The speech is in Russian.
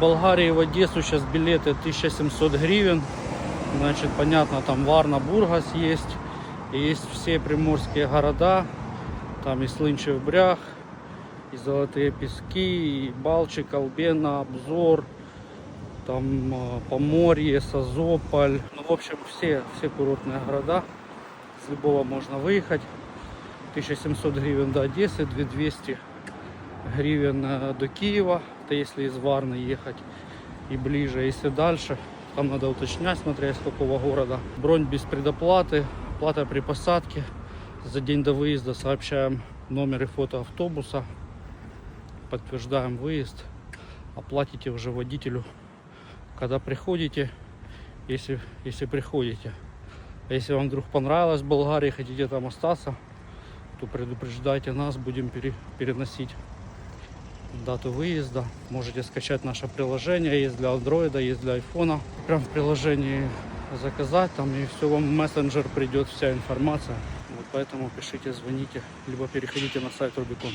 Болгарии в Одессу сейчас билеты 1700 гривен. Значит, понятно, там Варна, Бургас есть. И есть все приморские города. Там и Слынчев Бряг, и Золотые Пески, и Балчик, Албена, Обзор, там э, Поморье, Созополь. Ну, в общем, все, все курортные города. С любого можно выехать. 1700 гривен до Одессы, 2200 гривен э, до Киева. Это если из Варны ехать и ближе. Если дальше, там надо уточнять, смотря из какого города. Бронь без предоплаты, плата при посадке. За день до выезда сообщаем номер и фото автобуса. Подтверждаем выезд. Оплатите уже водителю, когда приходите, если, если приходите. А если вам вдруг понравилось в Болгарии, хотите там остаться, то предупреждайте нас, будем пере- переносить дату выезда. Можете скачать наше приложение, есть для андроида, есть для айфона. Прям в приложении заказать там и все вам в мессенджер придет вся информация. Вот поэтому пишите, звоните, либо переходите на сайт Рубикон.